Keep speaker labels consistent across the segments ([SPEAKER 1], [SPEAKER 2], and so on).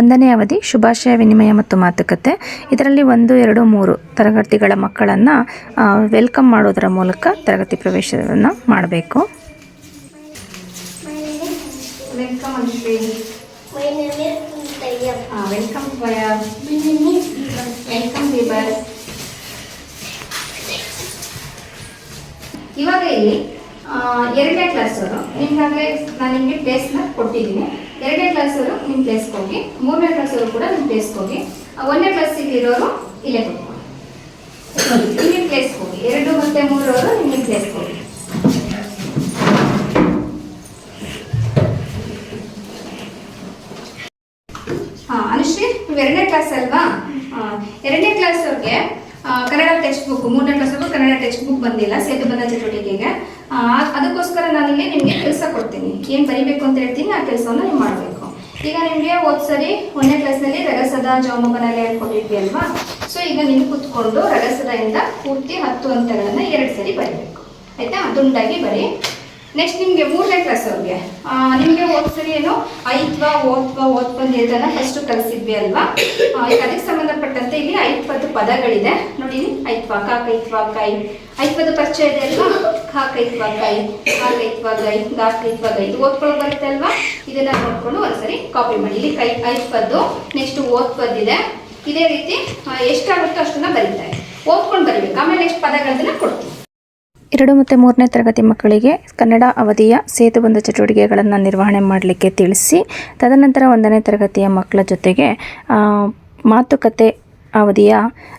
[SPEAKER 1] ಒಂದನೇ ಅವಧಿ, ಶುಭಾಶಯ, ವಿನಿಮಯ ಮತ್ತು ಮಾತುಕತೆ. ಇದರಲ್ಲಿ ಒಂದು, ಎರಡು, ಮೂರು ತರಗತಿಗಳ ಮಕ್ಕಳನ್ನು ವೆಲ್ಕಮ್ ಮಾಡೋದರ ಮೂಲಕ ತರಗತಿ ಪ್ರವೇಶವನ್ನು ಮಾಡಬೇಕು.
[SPEAKER 2] ದೀಬರ್ ಇವಾಗ ಇಲ್ಲಿ ಎರಡನೇ ಕ್ಲಾಸವರು ನಿಮ್ಗಾಗಲೇ ನಾನು ನಿಮಗೆ ಪ್ಲೇಸ್ನ ಕೊಟ್ಟಿದ್ದೀನಿ. ಎರಡನೇ ಕ್ಲಾಸವರು ನಿಮ್ಮ ಪ್ಲೇಸ್ಗೆ ಹೋಗಿ, ಮೂರನೇ ಕ್ಲಾಸವರು ಕೂಡ ನಿಮ್ಮ ಪ್ಲೇಸ್ಗೆ ಹೋಗಿ ಒಂದನೇ ಕ್ಲಾಸಿಗೆ ಇರೋರು ಇಲ್ಲೇ ಕೊಟ್ಕೊಳ್ಳಿ ನಿಮ್ಮ ಪ್ಲೇಸ್ಗೆ ಹೋಗಿ, ಎರಡು ಮತ್ತು ಮೂರವರು ನಿಮ್ಮ ಪ್ಲೇಸ್ಗೆ ಹೋಗಿ. ಹಾಂ, ಅನುಶ್ರೀ ನೀವು ಎರಡನೇ ಕ್ಲಾಸ್ ಅಲ್ವಾ? ಎರಡನೇ ಕ್ಲಾಸ್ ಅವ್ರಿಗೆ ಕನ್ನಡ ಟೆಕ್ಸ್ಟ್ ಬುಕ್ ಮೂರನೇ ಕ್ಲಾಸ್ ಅವ್ರಿಗೆ ಕನ್ನಡ ಟೆಕ್ಸ್ಟ್ ಬುಕ್ ಬಂದಿಲ್ಲ, ಸೇತು ಬಂದ ಚಟುವಟಿಕೆಗೆ. ಅದಕ್ಕೋಸ್ಕರ ನಾನಿಲ್ಲಿ ನಿಮಗೆ ಕೆಲಸ ಕೊಡ್ತೀನಿ. ಏನು ಬರಿಬೇಕು ಅಂತ ಹೇಳ್ತೀನಿ, ಆ ಕೆಲಸವನ್ನು ನೀವು ಮಾಡಬೇಕು. ಈಗ ನಿಮಗೆ ಸರಿ ಒಂದನೇ ಕ್ಲಾಸ್ನಲ್ಲಿ ರಗಸದ ಜೋಮಗನಲ್ಲಿ ಕೊಟ್ಟಿದ್ವಿ ಅಲ್ವಾ? ಸೊ ಈಗ ನೀವು ಕೂತ್ಕೊಂಡು ರಗಸದಿಂದ ಪೂರ್ತಿ ಹತ್ತು ಹಂತಗಳನ್ನು ಎರಡು ಸರಿ ಬರೀಬೇಕು. ಆಯ್ತಾ? ದುಂಡಾಗಿ ಬರೀ ನೆಕ್ಸ್ಟ್ ನಿಮಗೆ ಮೂರನೇ ಕ್ಲಾಸ್ ಅವ್ರಿಗೆ. ನಿಮಗೆ ಹೋದ್ಸರಿ ಏನು? ಐತ್ವ ಓತ್ವ ಓದ್ಬಂದು ಇದನ್ನ ಫಸ್ಟ್ ಕಲಿಸಿದ್ವಿ ಅಲ್ವಾ? ಈಗ ಅದಕ್ಕೆ ಸಂಬಂಧಪಟ್ಟಂತೆ ಇಲ್ಲಿ ಐತ್ವದ ಪದಗಳಿದೆ. ನೋಡಿ ಐತ್ವಾ ಐತ್ವ ಕಾಕೈತ್ವ ಕೈ ಐತ್ವದ ಪರಿಚಯ ಇದೆ ಅಲ್ವಾ? ಕಾಕೈತ್ವ ಕೈ ಕಾಕೈತ್ವ ಗೈ. ಗಾಕೈತ್ವ ಗೈ. ಇದು ಓದ್ಕೊಳ್ಳೋಕೆ ಬರುತ್ತೆ ಅಲ್ವಾ? ಇದನ್ನ ನೋಡ್ಕೊಂಡು ಒಂದ್ಸರಿ ಕಾಪಿ ಮಾಡಿ. ಇಲ್ಲಿ ಕೈ ಐತ್ವದ್ದು ನೆಕ್ಸ್ಟ್ ಓದ್ಪದಿದೆ ಇದೇ ರೀತಿ ಎಷ್ಟಾಗುತ್ತೋ ಅಷ್ಟನ್ನ ಬರೀತಾರೆ ಓದ್ಕೊಂಡು ಬರೀಬೇಕು. ಆಮೇಲೆ ಎಷ್ಟು ಪದಗಳನ್ನ ಕೊಡ್ತೀವಿ
[SPEAKER 1] ಎರಡು ಮತ್ತು ಮೂರನೇ ತರಗತಿ ಮಕ್ಕಳಿಗೆ ಕನ್ನಡ ಅವಧಿಯ ಸೇತುಬಂಧ ಚಟುವಟಿಕೆಗಳನ್ನು ನಿರ್ವಹಣೆ ಮಾಡಲಿಕ್ಕೆ ತಿಳಿಸಿ, ತದನಂತರ ಒಂದನೇ ತರಗತಿಯ ಮಕ್ಕಳ ಜೊತೆಗೆ ಮಾತುಕತೆ ಅವಧಿಯ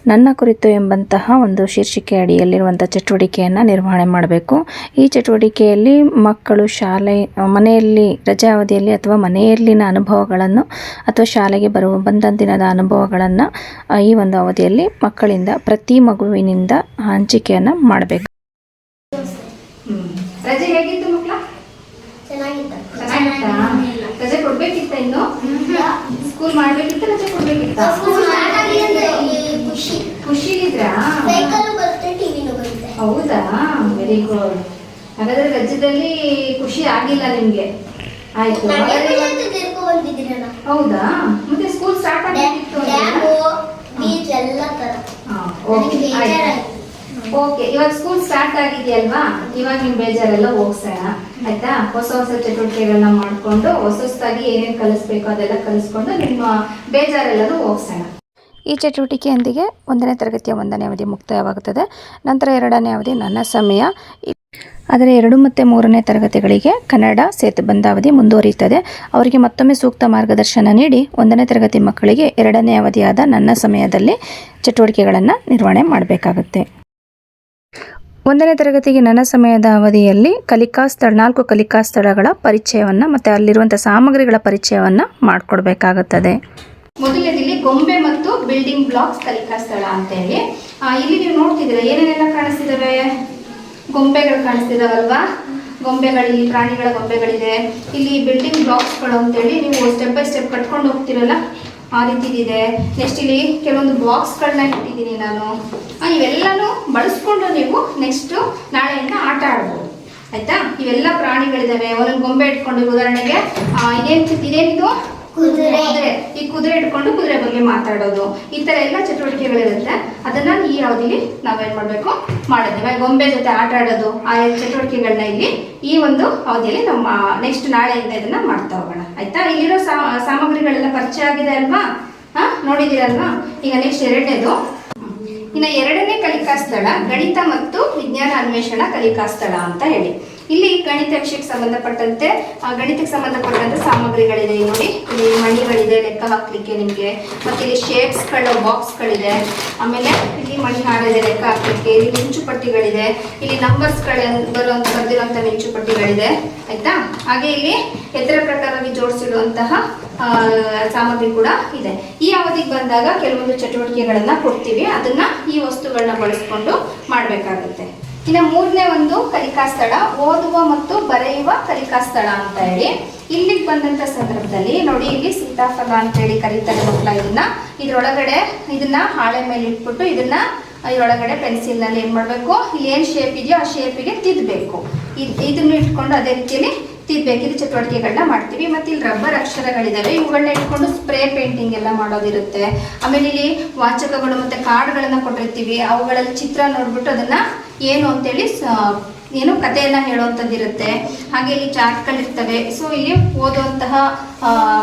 [SPEAKER 1] ನನ್ನ ಕುರಿತು ಎಂಬಂತಹ ಒಂದು ಶೀರ್ಷಿಕೆ ಅಡಿಯಲ್ಲಿರುವಂಥ ಚಟುವಟಿಕೆಯನ್ನು ನಿರ್ವಹಣೆ ಮಾಡಬೇಕು ಈ ಚಟುವಟಿಕೆಯಲ್ಲಿ ಮಕ್ಕಳು ಶಾಲೆ, ಮನೆಯಲ್ಲಿ, ರಜೆ ಅವಧಿಯಲ್ಲಿ ಅಥವಾ ಮನೆಯಲ್ಲಿನ ಅನುಭವಗಳನ್ನು ಅಥವಾ ಶಾಲೆಗೆ ಬರುವ ಬಂದ ದಿನದ ಅನುಭವಗಳನ್ನು ಈ ಒಂದು ಅವಧಿಯಲ್ಲಿ ಮಕ್ಕಳಿಂದ, ಪ್ರತಿ ಮಗುವಿನಿಂದ ಹಂಚಿಕೆಯನ್ನು ಮಾಡಬೇಕು.
[SPEAKER 2] ರಜೆ ಹೇಗಿತ್ತು ಮಕ್ಕಳ?
[SPEAKER 3] ಚೆನ್ನಾಗಿತ್ತ.
[SPEAKER 2] ರಜೆ ಕೊಡ್ಬೇಕಿತ್ತ ಇನ್ನು? ಸ್ಕೂಲ್ ಮಾಡ್ಬೇಕಿತ್ತ ರಜೆ ಕೊಡ್ಬೇಕಿತ್ತ?
[SPEAKER 3] ಸ್ಕೂಲ್ ಸ್ಟಾರ್ಟ್ ಈ ಖುಷಿ
[SPEAKER 2] ಖುಷಿಲಿದ್ರಾ
[SPEAKER 3] ಸೈಕಲ್ ಬರುತ್ತೆ ಟಿವಿನೂ ಬರುತ್ತೆ.
[SPEAKER 2] ಹೌದಾ? ವೆರಿ ಗುಡ್ ಹಾಗಾದ್ರೆ ರಜದಲ್ಲಿ ಖುಷಿ ಆಗಿಲ್ಲ ನಿಮ್ಗೆ? ಆಯ್ತು. ಹೌದಾ? ಮತ್ತೆ ಸ್ಕೂಲ್ ಸ್ಟಾರ್ಟ್ ಆಗಿತ್ತು
[SPEAKER 3] ಓಕೆ ಬೀಚ್
[SPEAKER 2] ಓಕೆ ಇವಾಗ ಸ್ಕೂಲ್ ಸ್ಟಾರ್ಟ್ ಆಗಿದೆಯಲ್ವಾ? ಇವಾಗ ನಿಮ್ ಬೇಜಾರೆಲ್ಲ ಹೋಗ್ಸೋಣ. ಆಯ್ತಾ? ಹೊಸ ಹೊಸ ಚಟುವಟಿಕೆಗಳನ್ನ ಮಾಡ್ಕೊಂಡು, ಹೊಸ ಹೊಸದಾಗಿ ಏನೇನು ಕಲಿಸ್ಬೇಕು ಅದೆಲ್ಲ ಕಲಿಸ್ಕೊಂಡು ನಿಮ್ಮ ಬೇಜಾರೆಲ್ಲನೂ ಹೋಗ್ಸೋಣ.
[SPEAKER 1] ಈ ಚಟುವಟಿಕೆಯೊಂದಿಗೆ ಒಂದನೇ ತರಗತಿಯ ಒಂದನೇ ಅವಧಿ ಮುಕ್ತಾಯವಾಗುತ್ತದೆ. ನಂತರ ಎರಡನೇ ಅವಧಿ ನನ್ನ ಸಮಯ. ಆದರೆ ಎರಡು ಮತ್ತು ಮೂರನೇ ತರಗತಿಗಳಿಗೆ ಕನ್ನಡ ಸೇತುಬಂಧ ಅವಧಿ ಮುಂದುವರಿಯುತ್ತದೆ. ಅವರಿಗೆ ಮತ್ತೊಮ್ಮೆ ಸೂಕ್ತ ಮಾರ್ಗದರ್ಶನ ನೀಡಿ ಒಂದನೇ ತರಗತಿ ಮಕ್ಕಳಿಗೆ ಎರಡನೇ ಅವಧಿಯಾದ ನನ್ನ ಸಮಯದಲ್ಲಿ ಚಟುವಟಿಕೆಗಳನ್ನು ನಿರ್ವಹಣೆ ಮಾಡಬೇಕಾಗುತ್ತೆ. ಒಂದನೇ ತರಗತಿಗೆ ನನ್ನ ಸಮಯದ ಅವಧಿಯಲ್ಲಿ ಕಲಿಕಾ ಸ್ಥಳ, ನಾಲ್ಕು ಕಲಿಕಾ ಸ್ಥಳಗಳ ಪರಿಚಯವನ್ನು ಮತ್ತು ಅಲ್ಲಿರುವಂಥ ಸಾಮಗ್ರಿಗಳ ಪರಿಚಯವನ್ನು ಮಾಡಿಕೊಡ್ಬೇಕಾಗುತ್ತದೆ.
[SPEAKER 2] ಮೊದಲನೇದಿಲ್ಲಿ ಗೊಂಬೆ ಮತ್ತು ಬಿಲ್ಡಿಂಗ್ ಬ್ಲಾಕ್ಸ್ ಕಲಿಕಾ ಸ್ಥಳ ಅಂತ ಹೇಳಿ ಇಲ್ಲಿ ನೀವು ನೋಡ್ತಿದ್ದೀರಾ, ಏನೇನೆಲ್ಲ ಕಾಣಿಸ್ತಿದ್ದಾವೆ ಗೊಂಬೆಗಳು ಕಾಣಿಸ್ತಿದಾವಲ್ವಾ? ಗೊಂಬೆಗಳು, ಇಲ್ಲಿ ಪ್ರಾಣಿಗಳ ಗೊಂಬೆಗಳಿದೆ. ಇಲ್ಲಿ ಬಿಲ್ಡಿಂಗ್ ಬ್ಲಾಕ್ಸ್ಗಳು ಅಂತೇಳಿ ನೀವು ಸ್ಟೆಪ್ ಬೈ ಸ್ಟೆಪ್ ಕಟ್ಕೊಂಡು ಹೋಗ್ತಿರಲ್ಲ ಆ ರೀತಿದಿದೆ ನೆಕ್ಸ್ಟ್ ಇಲ್ಲಿ ಕೆಲವೊಂದು ಬಾಕ್ಸ್ಗಳನ್ನ ಇಟ್ಟಿದ್ದೀನಿ ನಾನು. ಇವೆಲ್ಲನೂ ಬಳಸ್ಕೊಂಡು ನೀವು ನೆಕ್ಸ್ಟ್ ನಾಳೆಯಿಂದ ಆಟ ಆಡ್ಬೋದು. ಆಯ್ತಾ? ಇವೆಲ್ಲ ಪ್ರಾಣಿಗಳಿದ್ದಾವೆ ಒಂದೊಂದು ಗೊಂಬೆ ಇಟ್ಕೊಂಡು ಉದಾಹರಣೆಗೆ ಇದೇನು ಇದೇನ್ ಇದೇನಿದು
[SPEAKER 3] ಕುದುರೆ.
[SPEAKER 2] ಈ ಕುದುರೆ ಇಟ್ಕೊಂಡು ಕುದುರೆ ಬಗ್ಗೆ ಮಾತಾಡೋದು. ಈ ಥರ ಎಲ್ಲ ಚಟುವಟಿಕೆಗಳಿರುತ್ತೆ. ಅದನ್ನ ಅವಧಿಲಿ ನಾವೇನ್ ಮಾಡ್ಬೇಕು? ಮಾಡಿದ್ದೇವೆ ಗೊಂಬೆ ಜೊತೆ ಆಟ ಆಡೋದು, ಆ ಚಟುವಟಿಕೆಗಳನ್ನ ಇಲ್ಲಿ ಈ ಒಂದು ಅವಧಿಯಲ್ಲಿ ನಮ್ಮ ನೆಕ್ಸ್ಟ್ ನಾಳೆಯಿಂದ ಇದನ್ನ ಮಾಡ್ತಾ ಹೋಗೋಣ. ಆಯ್ತಾ? ಇಲ್ಲಿರೋ ಸಾಮಗ್ರಿಗಳೆಲ್ಲ ಪರಿಚಯ ಆಗಿದೆ ಅಲ್ವಾ? ಹಾ ನೋಡಿದಿರಲ್ವಾ ಈಗ ನೆಕ್ಸ್ಟ್ ಎರಡನೇದು. ಇನ್ನು ಎರಡನೇ ಕಲಿಕಾ ಸ್ಥಳ ಗಣಿತ ಮತ್ತು ವಿಜ್ಞಾನ ಅನ್ವೇಷಣಾ ಕಲಿಕಾ ಸ್ಥಳ ಅಂತ ಹೇಳಿ. ಇಲ್ಲಿ ಗಣಿತ ವಿಷಯಕ್ಕೆ ಸಂಬಂಧಪಟ್ಟಂತೆ ಗಣಿತಕ್ಕೆ ಸಂಬಂಧಪಟ್ಟಂತೆ ಸಾಮಗ್ರಿಗಳಿದೆ. ನೋಡಿ, ಇಲ್ಲಿ ಮಣಿಗಳಿದೆ, ಲೆಕ್ಕ ಹಾಕ್ಲಿಕ್ಕೆ ನಿಮಗೆ. ಮತ್ತೆ ಇಲ್ಲಿ ಶೇಪ್ಸ್ಗಳು ಬಾಕ್ಸ್ಗಳಿದೆ ಆಮೇಲೆ ಇಲ್ಲಿ ಮಣಿ ಇದೆ ಲೆಕ್ಕ ಹಾಕ್ಲಿಕ್ಕೆ. ಇಲ್ಲಿ ಮಿಂಚುಪಟ್ಟಿಗಳಿದೆ. ಇಲ್ಲಿ ನಂಬರ್ಸ್ಗಳ ಬರುವಂತ, ಬರ್ದಿರುವಂತ ಮಿಂಚುಪಟ್ಟಿಗಳಿದೆ. ಆಯ್ತಾ? ಹಾಗೆ ಇಲ್ಲಿ ಎತ್ತರ ಪ್ರಕಾರವಾಗಿ ಜೋಡಿಸಿಡುವಂತಹ ಸಾಮಗ್ರಿ ಕೂಡ ಇದೆ. ಈ ಅವಧಿಗೆ ಬಂದಾಗ ಕೆಲವೊಂದು ಚಟುವಟಿಕೆಗಳನ್ನ ಕೊಡ್ತೀವಿ. ಅದನ್ನ ಈ ವಸ್ತುಗಳನ್ನ ಬಳಸ್ಕೊಂಡು ಮಾಡಬೇಕಾಗುತ್ತೆ. ಇನ್ನು ಮೂರನೇ ಒಂದು ಕಲಿಕಾ ಸ್ಥಳ, ಓದುವ ಮತ್ತು ಬರೆಯುವ ಕಲಿಕಾ ಸ್ಥಳ ಅಂತ ಹೇಳಿ. ಇಲ್ಲಿಗೆ ಬಂದಂತ ಸಂದರ್ಭದಲ್ಲಿ ನೋಡಿ, ಇಲ್ಲಿ ಸೀತಾಫಲ ಅಂತ ಹೇಳಿ ಕರೀತಾರೆ ಮಕ್ಕಳ, ಇದನ್ನ ಇದ್ರೊಳಗಡೆ ಇದನ್ನ ಹಾಳೆ ಮೇಲೆ ಇಟ್ಬಿಟ್ಟು ಇದನ್ನ ಇದರೊಳಗಡೆ ಪೆನ್ಸಿಲ್ನಲ್ಲಿ ಏನು ಮಾಡಬೇಕು? ಇಲ್ಲಿ ಏನು ಶೇಪ್ ಇದೆಯೋ ಆ ಶೇಪಿಗೆ ತಿದ್ದಬೇಕು ಇದು ಇದನ್ನು ಇಟ್ಕೊಂಡು ಅದೇ ರೀತಿಯಲ್ಲಿ ತಿದ್ದಬೇಕಿದ್ದು ಚಟುವಟಿಕೆಗಳನ್ನ ಮಾಡ್ತೀವಿ. ಮತ್ತು ಇಲ್ಲಿ ರಬ್ಬರ್ ಅಕ್ಷರಗಳಿದಾವೆ. ಇವುಗಳನ್ನ ಇಟ್ಕೊಂಡು ಸ್ಪ್ರೇ ಪೇಂಟಿಂಗ್ ಎಲ್ಲ ಮಾಡೋದಿರುತ್ತೆ. ಆಮೇಲೆ ಇಲ್ಲಿ ವಾಚಕಗಳು ಮತ್ತು ಕಾರ್ಡ್ಗಳನ್ನು ಕೊಟ್ಟಿರ್ತೀವಿ. ಅವುಗಳಲ್ಲಿ ಚಿತ್ರ ನೋಡ್ಬಿಟ್ಟು ಅದನ್ನ ಏನು ಅಂತೇಳಿ ಏನು ಕಥೆಯನ್ನ ಹೇಳುವಂಥದ್ದಿರುತ್ತೆ. ಹಾಗೆ ಇಲ್ಲಿ ಚಾರ್ಟ್ಗಳಿರ್ತವೆ. ಸೊ ಇಲ್ಲಿ ಓದುವಂತಹ